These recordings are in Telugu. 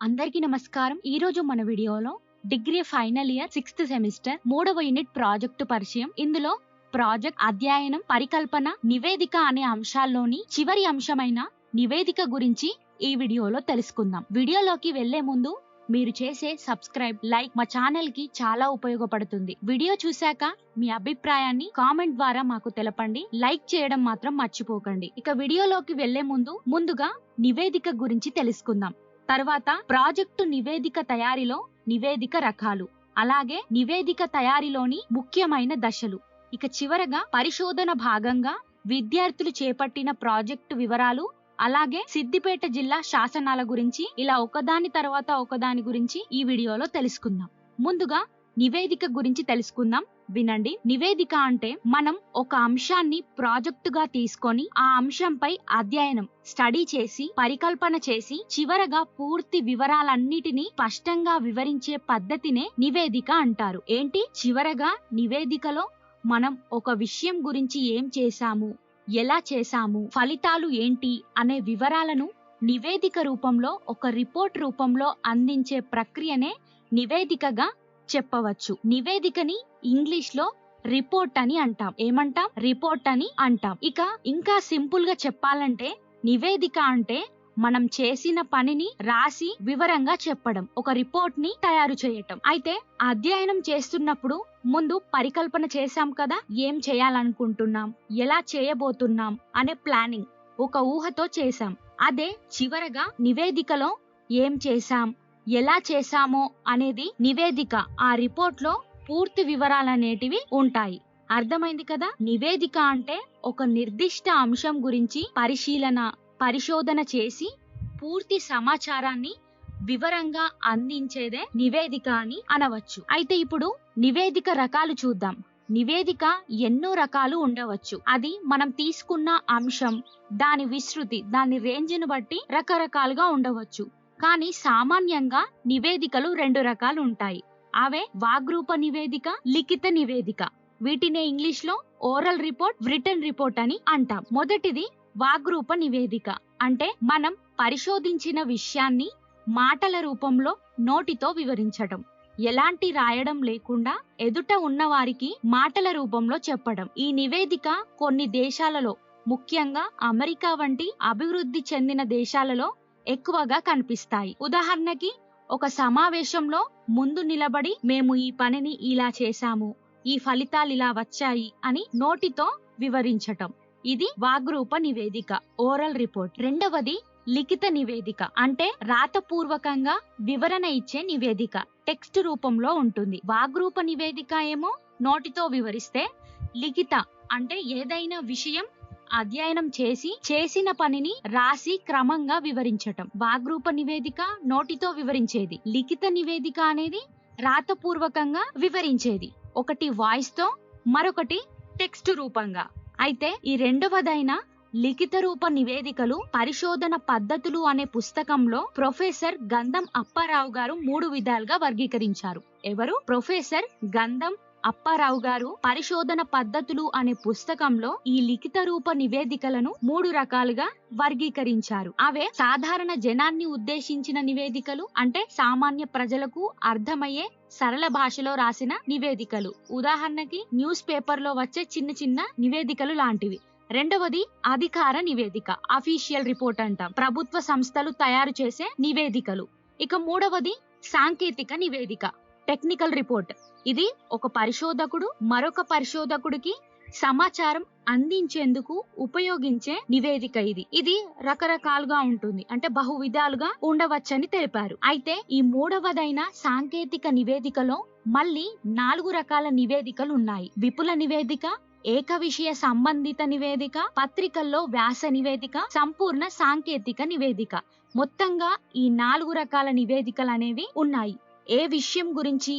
అందరికీ నమస్కారం. ఈ రోజు మన వీడియోలో degree final year sixth semester మూడవ యూనిట్ ప్రాజెక్టు పరిచయం. ఇందులో ప్రాజెక్ట్ అధ్యయనం పరికల్పన నివేదిక అనే అంశాల్లోని చివరి అంశమైన నివేదిక గురించి ఈ వీడియోలో తెలుసుకుందాం. వీడియోలోకి వెళ్ళే ముందు మీరు చేసే సబ్స్క్రైబ్ లైక్ మా ఛానల్కి చాలా ఉపయోగపడుతుంది. వీడియో చూశాక మీ అభిప్రాయాన్ని కామెంట్ ద్వారా మాకు తెలపండి. లైక్ చేయడం మాత్రం మర్చిపోకండి. ఇక వీడియోలోకి వెళ్ళే ముందు ముందుగా నివేదిక గురించి తెలుసుకుందాం. తర్వాత ప్రాజెక్టు నివేదిక తయారీలో నివేదిక రకాలు. అలాగే నివేదిక తయారీలోని ముఖ్యమైన దశలు. ఇక చివరగా పరిశోధన భాగంగా విద్యార్థులు చేపట్టిన ప్రాజెక్టు వివరాలు అలాగే సిద్దిపేట జిల్లా శాసనాల గురించి ఇలా ఒకదాని తర్వాత ఒకదాని గురించి ఈ వీడియోలో తెలుసుకుందాం. ముందుగా నివేదిక గురించి తెలుసుకుందాం. వినండి. నివేదిక అంటే మనం ఒక అంశాన్ని ప్రాజెక్టుగా తీసుకొని ఆ అంశంపై అధ్యయనం స్టడీ చేసి పరికల్పన చేసి చివరగా పూర్తి వివరాలన్నిటినీ స్పష్టంగా వివరించే పద్ధతినే నివేదిక అంటారు. ఏంటి? చివరగా నివేదికలో మనం ఒక విషయం గురించి ఏం చేశాము? ఎలా చేశాము? ఫలితాలు ఏంటి? అనే వివరాలను నివేదిక రూపంలో ఒక రిపోర్ట్ రూపంలో అందించే ప్రక్రియనే నివేదికగా చెప్పవచ్చు. నివేదికని ఇంగ్లీష్లో రిపోర్ట్ అని అంటాం. ఏమంటాం? రిపోర్ట్ అని అంటాం. ఇక ఇంకా సింపుల్గా చెప్పాలంటే నివేదిక అంటే మనం చేసిన పనిని రాసి వివరంగా చెప్పడం ఒక రిపోర్ట్ని తయారు చేయటం. అయితే అధ్యయనం చేస్తున్నప్పుడు ముందు పరికల్పన చేశాం కదా ఏం చేయాలనుకుంటున్నాం ఎలా చేయబోతున్నాం అనే ప్లానింగ్ ఒక ఊహతో చేశాం. అదే చివరగా నివేదికలో ఏం చేశాం ఎలా చేశామో అనేది నివేదిక. ఆ రిపోర్ట్లో పూర్తి వివరాలనేటివి ఉంటాయి. అర్థమైంది కదా? నివేదిక అంటే ఒక నిర్దిష్ట అంశం గురించి పరిశీలన పరిశోధన చేసి పూర్తి సమాచారాన్ని వివరంగా అందించేదే నివేదిక అని అనవచ్చు. అయితే ఇప్పుడు నివేదిక రకాలు చూద్దాం. నివేదిక ఎన్నో రకాలు ఉండవచ్చు. అది మనం తీసుకున్న అంశం దాని విస్తృతి దాని రేంజ్ను బట్టి రకరకాలుగా ఉండవచ్చు. కానీ సామాన్యంగా నివేదికలు రెండు రకాలు ఉంటాయి అవే వాగ్రూప నివేదిక లిఖిత నివేదిక. వీటినే ఇంగ్లీష్లో ఓరల్ రిపోర్ట్ రిటర్న్ రిపోర్ట్ అని అంటాం. మొదటిది వాగ్రూప నివేదిక. అంటే మనం పరిశోధించిన విషయాన్ని మాటల రూపంలో నోటితో వివరించడం ఎలాంటి రాయడం లేకుండా ఎదుట ఉన్నవారికి మాటల రూపంలో చెప్పడం. ఈ నివేదిక కొన్ని దేశాలలో ముఖ్యంగా అమెరికా వంటి అభివృద్ధి చెందిన దేశాలలో ఎక్కువగా కనిపిస్తాయి. ఉదాహరణకి ఒక సమావేశంలో ముందు నిలబడి మేము ఈ పనిని ఇలా చేశాము ఈ ఫలితాలు ఇలా వచ్చాయి అని నోటితో వివరించటం. ఇది వాగ్రూప నివేదిక ఓరల్ రిపోర్ట్. రెండవది లిఖిత నివేదిక అంటే రాతపూర్వకంగా వివరణ ఇచ్చే నివేదిక టెక్స్ట్ రూపంలో ఉంటుంది. వాగ్రూప నివేదిక ఏమో నోటితో వివరిస్తే లిఖిత అంటే ఏదైనా విషయం అధ్యయనం చేసి చేసిన పనిని రాసి క్రమంగా వివరించటం. వాగ్రూప నివేదిక నోటితో వివరించేది. లిఖిత నివేదిక అనేది రాతపూర్వకంగా వివరించేది. ఒకటి వాయిస్తో మరొకటి టెక్స్ట్ రూపంగా. అయితే ఈ రెండవదైన లిఖిత రూప నివేదికలు పరిశోధన పద్ధతులు అనే పుస్తకంలో ప్రొఫెసర్ గంధం అప్పారావు గారు మూడు విధాలుగా వర్గీకరించారు. ఎవరు? ప్రొఫెసర్ గంధం అప్పారావు గారు పరిశోధన పద్ధతులు అనే పుస్తకంలో ఈ లిఖిత రూప నివేదికలను మూడు రకాలుగా వర్గీకరించారు. అవే సాధారణ జనాన్ని ఉద్దేశించిన నివేదికలు అంటే సామాన్య ప్రజలకు అర్థమయ్యే సరళ భాషలో రాసిన నివేదికలు. ఉదాహరణకి న్యూస్ పేపర్లో వచ్చే చిన్న చిన్న నివేదికలు లాంటివి. రెండవది అధికార నివేదిక అఫీషియల్ రిపోర్ట్ అంటాం. ప్రభుత్వ సంస్థలు తయారు చేసే నివేదికలు. ఇక మూడవది సాంకేతిక నివేదిక. Technical report. ఇది ఒక పరిశోధకుడు మరొక పరిశోధకుడికి సమాచారం అందించేందుకు ఉపయోగించే నివేదిక ఇది. ఇది రకరకాలుగా ఉంటుంది. అంటే బహు విధాలుగా ఉండవచ్చని తెలిపారు. అయితే ఈ మూడవదైన సాంకేతిక నివేదికలో మళ్ళీ నాలుగు రకాల నివేదికలు ఉన్నాయి. విపుల నివేదిక ఏక విషయ సంబంధిత నివేదిక పత్రికల్లో వ్యాస నివేదిక సంపూర్ణ సాంకేతిక నివేదిక. మొత్తంగా ఈ నాలుగు రకాల నివేదికలు అనేవి ఉన్నాయి. ఏ విషయం గురించి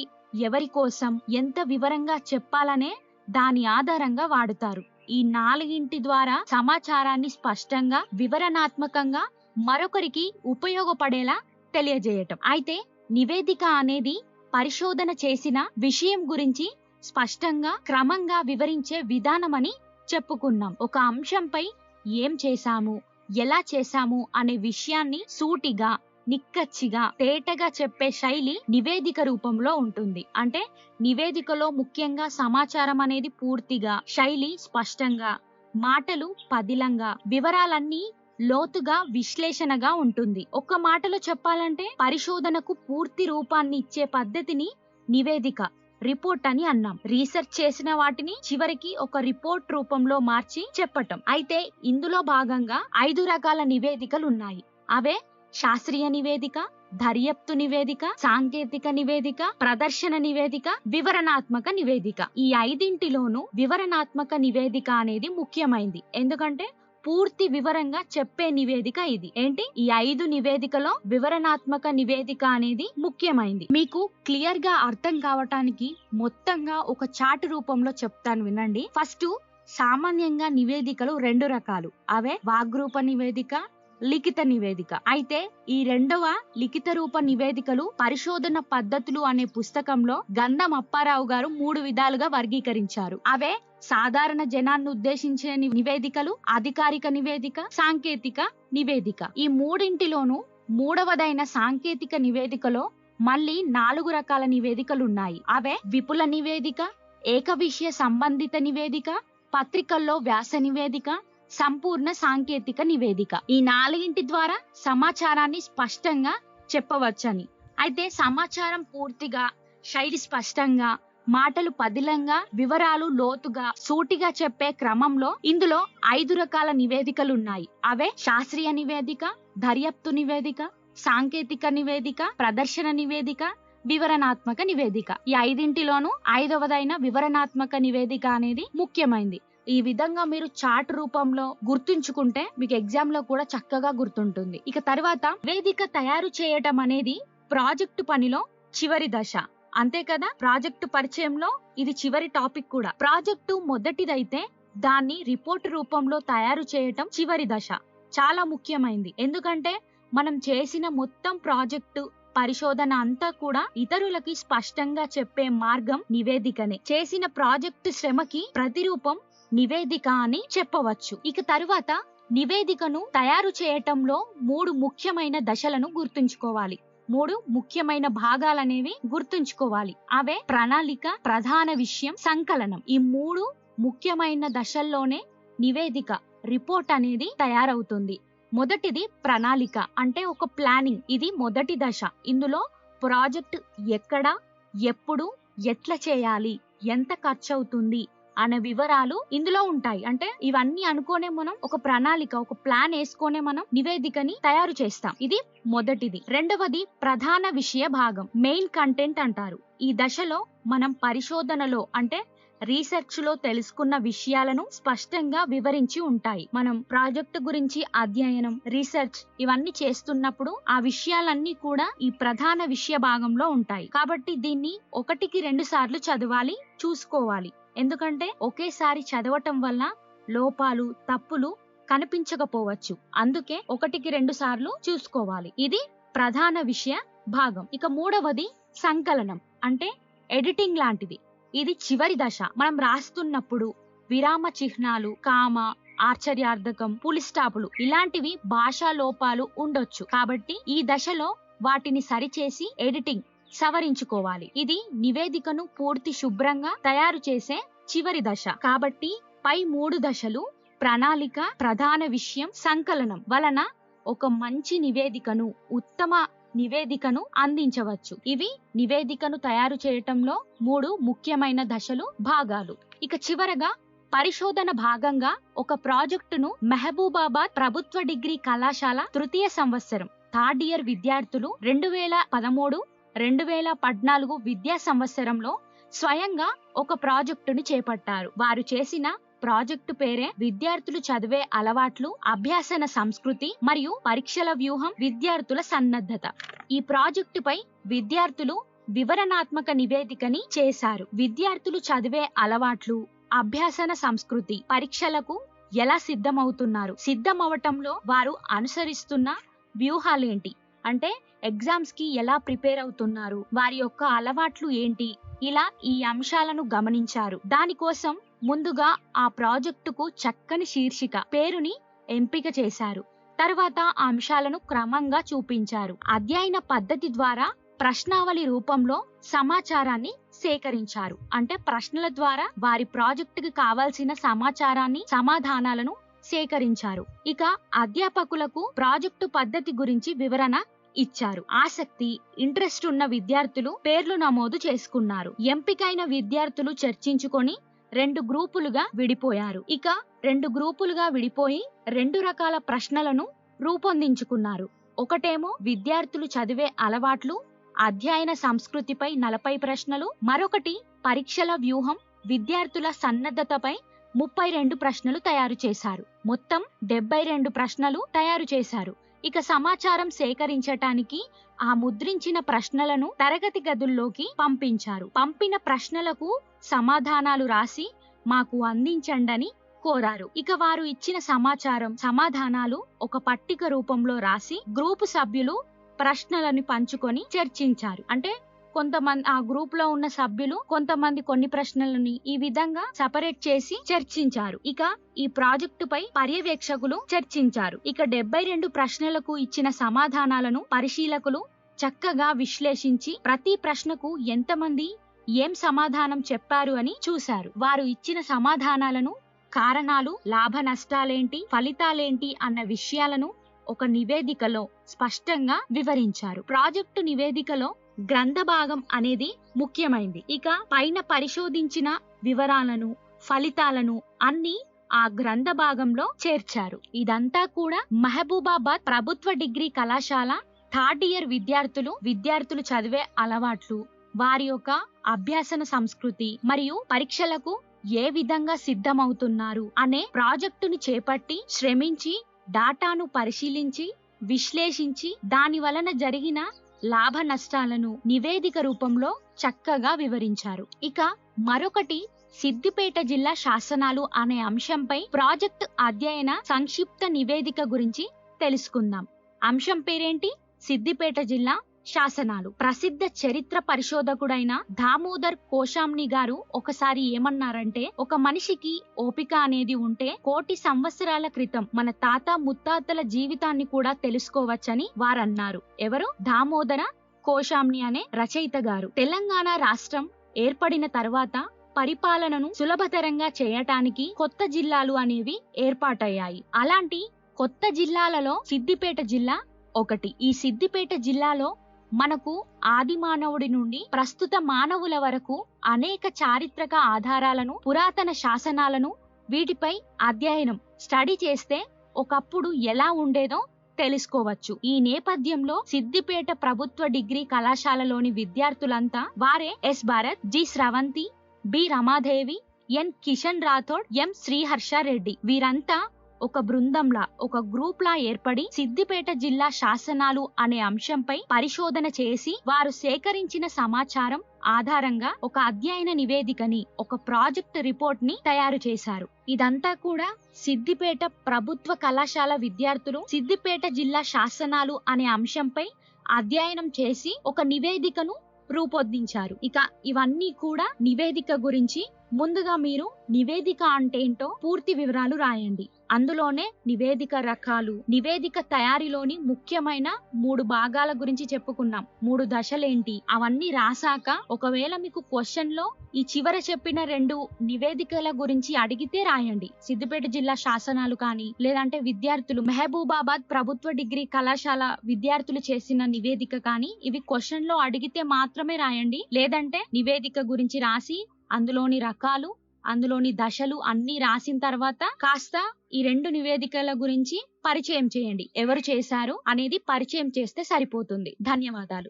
ఎవరి కోసం ఎంత వివరంగా చెప్పాలనే దాని ఆధారంగా వాడుతారు. ఈ నాలుగింటి ద్వారా సమాచారాన్ని స్పష్టంగా వివరణాత్మకంగా మరొకరికి ఉపయోగపడేలా తెలియజేయటం. అయితే నివేదిక అనేది పరిశోధన చేసిన విషయం గురించి స్పష్టంగా క్రమంగా వివరించే విధానమని చెప్పుకున్నాం. ఒక అంశంపై ఏం చేశాము ఎలా చేశాము అనే విషయాన్ని సూటిగా నిక్కచ్చిగా తేటగా చెప్పే శైలి నివేదిక రూపంలో ఉంటుంది. అంటే నివేదికలో ముఖ్యంగా సమాచారం అనేది పూర్తిగా శైలి స్పష్టంగా మాటలు పదిలంగా వివరాలన్నీ లోతుగా విశ్లేషణగా ఉంటుంది. ఒక్క మాటలో చెప్పాలంటే పరిశోధనకు పూర్తి రూపాన్ని ఇచ్చే పద్ధతిని నివేదిక రిపోర్ట్ అని అన్నాం. రీసెర్చ్ చేసిన వాటిని చివరికి ఒక రిపోర్ట్ రూపంలో మార్చి చెప్పటం. అయితే ఇందులో భాగంగా ఐదు రకాల నివేదికలు ఉన్నాయి. అవే శాస్త్రీయ నివేదిక దర్యాప్తు నివేదిక సాంకేతిక నివేదిక ప్రదర్శన నివేదిక వివరణాత్మక నివేదిక. ఈ ఐదింటిలోనూ వివరణాత్మక నివేదిక అనేది ముఖ్యమైంది. ఎందుకంటే పూర్తి వివరంగా చెప్పే నివేదిక ఇది. ఏంటి? ఈ ఐదు నివేదికలో వివరణాత్మక నివేదిక అనేది ముఖ్యమైంది. మీకు క్లియర్గా అర్థం కావటానికి మొత్తంగా ఒక చాటు రూపంలో చెప్తాను వినండి. ఫస్ట్ సామాన్యంగా నివేదికలు రెండు రకాలు. అవే వాగ్రూప నివేదిక లిఖిత నివేదిక. అయితే ఈ రెండవ లిఖిత రూప నివేదికలు పరిశోధన పద్ధతులు అనే పుస్తకంలో గంధం అప్పారావు గారు మూడు విధాలుగా వర్గీకరించారు. అవే సాధారణ జనాన్ని ఉద్దేశించే నివేదికలు అధికారిక నివేదిక సాంకేతిక నివేదిక. ఈ మూడింటిలోనూ మూడవదైన సాంకేతిక నివేదికలో మళ్ళీ నాలుగు రకాల నివేదికలు ఉన్నాయి అవే విపుల నివేదిక ఏక విషయ సంబంధిత నివేదిక పత్రికల్లో వ్యాస నివేదిక సంపూర్ణ సాంకేతిక నివేదిక. ఈ నాలుగింటి ద్వారా సమాచారాన్ని స్పష్టంగా చెప్పవచ్చని. అయితే సమాచారం పూర్తిగా శైలి స్పష్టంగా మాటలు పదిలంగా వివరాలు లోతుగా సూటిగా చెప్పే క్రమంలో ఇందులో ఐదు రకాల నివేదికలు ఉన్నాయి అవే శాస్త్రీయ నివేదిక దర్యాప్తు నివేదిక సాంకేతిక నివేదిక ప్రదర్శన నివేదిక వివరణాత్మక నివేదిక. ఈ ఐదింటిలోనూ ఐదవదైన వివరణాత్మక నివేదిక అనేది ముఖ్యమైంది. ఈ విధంగా మీరు చార్ట్ రూపంలో గుర్తుంచుకుంటే మీకు ఎగ్జామ్లో కూడా చక్కగా గుర్తుంటుంది. ఇక తర్వాత నివేదిక తయారు చేయటం అనేది ప్రాజెక్టు పనిలో చివరి దశ. అంతే కదా? ప్రాజెక్టు పరిచయంలో ఇది చివరి టాపిక్ కూడా. ప్రాజెక్టు మొదటిదైతే దాన్ని రిపోర్ట్ రూపంలో తయారు చేయటం చివరి దశ. చాలా ముఖ్యమైంది. ఎందుకంటే మనం చేసిన మొత్తం ప్రాజెక్టు పరిశోధన అంతా కూడా ఇతరులకి స్పష్టంగా చెప్పే మార్గం నివేదికనే. చేసిన ప్రాజెక్టు శ్రమకి ప్రతిరూపం నివేదిక అని చెప్పవచ్చు. ఇక తరువాత నివేదికను తయారు చేయటంలో మూడు ముఖ్యమైన దశలను గుర్తుంచుకోవాలి. మూడు ముఖ్యమైన భాగాలనేవి గుర్తుంచుకోవాలి. అవే ప్రణాళిక ప్రధాన విషయం సంకలనం. ఈ మూడు ముఖ్యమైన దశల్లోనే నివేదిక రిపోర్ట్ అనేది తయారవుతుంది. మొదటిది ప్రణాళిక అంటే ఒక ప్లానింగ్. ఇది మొదటి దశ. ఇందులో ప్రాజెక్ట్ ఎక్కడ ఎప్పుడు ఎట్లా చేయాలి ఎంత ఖర్చు అవుతుంది అనే వివరాలు ఇందులో ఉంటాయి. అంటే ఇవన్నీ అనుకోనే మనం ఒక ప్రణాళిక ఒక ప్లాన్ వేసుకొనే మనం నివేదికని తయారు చేస్తాం. ఇది మొదటిది. రెండవది ప్రధాన విషయ భాగం మెయిన్ కంటెంట్ అంటారు. ఈ దశలో మనం పరిశోధనలో అంటే రీసెర్చ్లో తెలుసుకున్న విషయాలను స్పష్టంగా వివరించి ఉంటాయి. మనం ప్రాజెక్టు గురించి అధ్యయనం రీసెర్చ్ ఇవన్నీ చేస్తున్నప్పుడు ఆ విషయాలన్నీ కూడా ఈ ప్రధాన విషయ భాగంలో ఉంటాయి. కాబట్టి దీన్ని ఒకటికి రెండు సార్లు చదవాలి చూసుకోవాలి. ఎందుకంటే ఒకేసారి చదవటం వల్ల లోపాలు తప్పులు కనిపించకపోవచ్చు. అందుకే ఒకటికి రెండు సార్లు చూసుకోవాలి. ఇది ప్రధాన విషయ భాగం. ఇక మూడవది సంకలనం. అంటే ఎడిటింగ్ లాంటిది. ఇది చివరి దశ. మనం రాస్తున్నప్పుడు విరామ చిహ్నాలు కామ ఆశ్చర్యార్థకం పులిస్టాపులు ఇలాంటివి భాషా లోపాలు ఉండొచ్చు. కాబట్టి ఈ దశలో వాటిని సరిచేసి ఎడిటింగ్ సవరించుకోవాలి. ఇది నివేదికను పూర్తి శుభ్రంగా తయారు చేసే చివరి దశ. కాబట్టి పై మూడు దశలు ప్రణాళిక ప్రధాన విషయం సంకలనం. వలన ఒక మంచి నివేదికను ఉత్తమ నివేదికను అందించవచ్చు. ఇవి నివేదికను తయారు చేయటంలో మూడు ముఖ్యమైన దశలు భాగాలు. ఇక చివరగా పరిశోధన భాగంగా ఒక ప్రాజెక్టును మెహబూబాబాద్ ప్రభుత్వ డిగ్రీ కళాశాల తృతీయ సంవత్సరం థర్డ్ ఇయర్ విద్యార్థులు రెండు వేల పదమూడు రెండు వేల పద్నాలుగు విద్యా సంవత్సరంలో స్వయంగా ఒక ప్రాజెక్టును చేపట్టారు. వారు చేసిన ప్రాజెక్టు పేరే విద్యార్థులు చదివే అలవాట్లు అభ్యాసన సంస్కృతి మరియు పరీక్షల వ్యూహం విద్యార్థుల సన్నద్ధత. ఈ ప్రాజెక్టుపై విద్యార్థులు వివరణాత్మక నివేదికని చేశారు. విద్యార్థులు చదివే అలవాట్లు అభ్యాసన సంస్కృతి పరీక్షలకు ఎలా సిద్ధమవుతున్నారు? సిద్ధమవటంలో వారు అనుసరిస్తున్న వ్యూహాలేంటి? అంటే ఎగ్జామ్స్కి ఎలా ప్రిపేర్ అవుతున్నారు? వారి యొక్క అలవాట్లు ఏంటి? ఇలా ఈ అంశాలను గమనించారు. దానికోసం ముందుగా ఆ ప్రాజెక్టుకు చక్కని శీర్షిక పేరుని ఎంపిక చేశారు. తర్వాత ఆ అంశాలను క్రమంగా చూపించారు. అధ్యయన పద్ధతి ద్వారా ప్రశ్నావళి రూపంలో సమాచారాన్ని సేకరించారు. అంటే ప్రశ్నల ద్వారా వారి ప్రాజెక్టుకి కావాల్సిన సమాచారాన్ని సమాధానాలను సేకరించారు. ఇక అధ్యాపకులకు ప్రాజెక్టు పద్ధతి గురించి వివరణ ఇచ్చారు. ఆసక్తి ఇంట్రెస్ట్ ఉన్న విద్యార్థులు పేర్లు నమోదు చేసుకున్నారు. ఎంపికైన విద్యార్థులు చర్చించుకొని రెండు గ్రూపులుగా విడిపోయారు. ఇక రెండు గ్రూపులుగా విడిపోయి రెండు రకాల ప్రశ్నలను రూపొందించుకున్నారు. ఒకటేమో విద్యార్థులు చదివే అలవాట్లు అధ్యయన సంస్కృతిపై నలభై ప్రశ్నలు. మరొకటి పరీక్షల వ్యూహం విద్యార్థుల సన్నద్ధతపై ముప్పై రెండు ప్రశ్నలు తయారు చేశారు. మొత్తం డెబ్బై రెండు ప్రశ్నలు తయారు చేశారు. ఇక సమాచారం సేకరించటానికి ఆ ముద్రించిన ప్రశ్నలను తరగతి గదుల్లోకి పంపించారు. పంపిన ప్రశ్నలకు సమాధానాలు రాసి మాకు అందించండని కోరారు. ఇక వారు ఇచ్చిన సమాచారం సమాధానాలు ఒక పట్టిక రూపంలో రాసి గ్రూపు సభ్యులు ప్రశ్నలను పంచుకొని చర్చించారు. అంటే కొంతమంది ఆ గ్రూప్లో ఉన్న సభ్యులు కొంతమంది కొన్ని ప్రశ్నలని ఈ విధంగా సపరేట్ చేసి చర్చించారు. ఇక ఈ ప్రాజెక్టు పై పర్యవేక్షకులు చర్చించారు. ఇక డెబ్బై రెండు ప్రశ్నలకు ఇచ్చిన సమాధానాలను పరిశీలకులు చక్కగా విశ్లేషించి ప్రతి ప్రశ్నకు ఎంతమంది ఏం సమాధానం చెప్పారు అని చూశారు. వారు ఇచ్చిన సమాధానాలను కారణాలు లాభ నష్టాలేంటి ఫలితాలేంటి అన్న విషయాలను ఒక నివేదికలో స్పష్టంగా వివరించారు. ప్రాజెక్టు నివేదికలో గ్రంథ భాగం అనేది ముఖ్యమైంది. ఇక పైన పరిశోధించిన వివరాలను ఫలితాలను అన్ని ఆ గ్రంథ భాగంలో చేర్చారు. ఇదంతా కూడా మహబూబాబాద్ ప్రభుత్వ డిగ్రీ కళాశాల థర్డ్ ఇయర్ విద్యార్థులు విద్యార్థులు చదివే అలవాట్లు వారి యొక్క అభ్యాసన సంస్కృతి మరియు పరీక్షలకు ఏ విధంగా సిద్ధమవుతున్నారు అనే ప్రాజెక్టును చేపట్టి శ్రమించి డాటాను పరిశీలించి విశ్లేషించి దాని వలన జరిగిన లాభ నష్టాలను నివేదిక రూపంలో చక్కగా వివరించారు. ఇక మరొకటి సిద్దిపేట జిల్లా శాసనాలు అనే అంశంపై ప్రాజెక్ట్ అధ్యయన సంక్షిప్త నివేదిక గురించి తెలుసుకుందాం. అంశం పేరేంటి? సిద్దిపేట జిల్లా శాసనాలు. ప్రసిద్ధ చరిత్ర పరిశోధకుడైన దామోదర్ కోశాంని గారు ఒకసారి ఏమన్నారంటే ఒక మనిషికి ఓపిక అనేది ఉంటే కోటి సంవత్సరాల క్రితం మన తాత ముత్తాతల జీవితాన్ని కూడా తెలుసుకోవచ్చని వారన్నారు. ఎవరు? దామోదర కోశాంని అనే రచయిత గారు. తెలంగాణ రాష్ట్రం ఏర్పడిన తర్వాత పరిపాలనను సులభతరంగా చేయటానికి కొత్త జిల్లాలు అనేవి ఏర్పాటయ్యాయి. అలాంటి కొత్త జిల్లాలలో సిద్దిపేట జిల్లా ఒకటి. ఈ సిద్దిపేట జిల్లాలో మనకు ఆది మానవుడి నుండి ప్రస్తుత మానవుల వరకు అనేక చారిత్రక ఆధారాలను పురాతన శాసనాలను వీటిపై అధ్యయనం స్టడీ చేస్తే ఒకప్పుడు ఎలా ఉండేదో తెలుసుకోవచ్చు. ఈ నేపథ్యంలో సిద్దిపేట ప్రభుత్వ డిగ్రీ కళాశాలలోని విద్యార్థులంతా వారే S. Bharat G. Sravanthi B. Ramadevi N. Kishan Rathod M. Sriharsha Reddy వీరంతా ఒక బృందంలా ఒక గ్రూప్లా ఏర్పడి సిద్దిపేట జిల్లా శాసనాలు అనే అంశంపై పరిశోధన చేసి వారు సేకరించిన సమాచారం ఆధారంగా ఒక అధ్యయన నివేదికని ఒక ప్రాజెక్ట్ రిపోర్ట్ని తయారు చేశారు. ఇదంతా కూడా సిద్దిపేట ప్రభుత్వ కళాశాల విద్యార్థులు సిద్దిపేట జిల్లా శాసనాలు అనే అంశంపై అధ్యయనం చేసి ఒక నివేదికను రూపొందించారు. ఇక ఇవన్నీ కూడా నివేదిక గురించి ముందుగా మీరు నివేదిక అంటే ఏంటో పూర్తి వివరాలు రాయండి. అందులోనే నివేదిక రకాలు నివేదిక తయారీలోని ముఖ్యమైన మూడు భాగాల గురించి చెప్పుకున్నాం. మూడు దశలేంటి? అవన్నీ రాశాక ఒకవేళ మీకు క్వశ్చన్లో ఈ చివర చెప్పిన రెండు నివేదికల గురించి అడిగితే రాయండి. సిద్దిపేట జిల్లా శాసనాలు కానీ లేదంటే విద్యార్థులు మెహబూబాబాద్ ప్రభుత్వ డిగ్రీ కళాశాల విద్యార్థులు చేసిన నివేదిక కానీ ఇవి క్వశ్చన్లో అడిగితే మాత్రమే రాయండి. లేదంటే నివేదిక గురించి రాసి అందులోని రకాలు అందులోని దశలు అన్ని రాసిన తర్వాత కాస్త ఈ రెండు నివేదికల గురించి పరిచయం చేయండి. ఎవరు చేశారు అనేది పరిచయం చేస్తే సరిపోతుంది. ధన్యవాదాలు.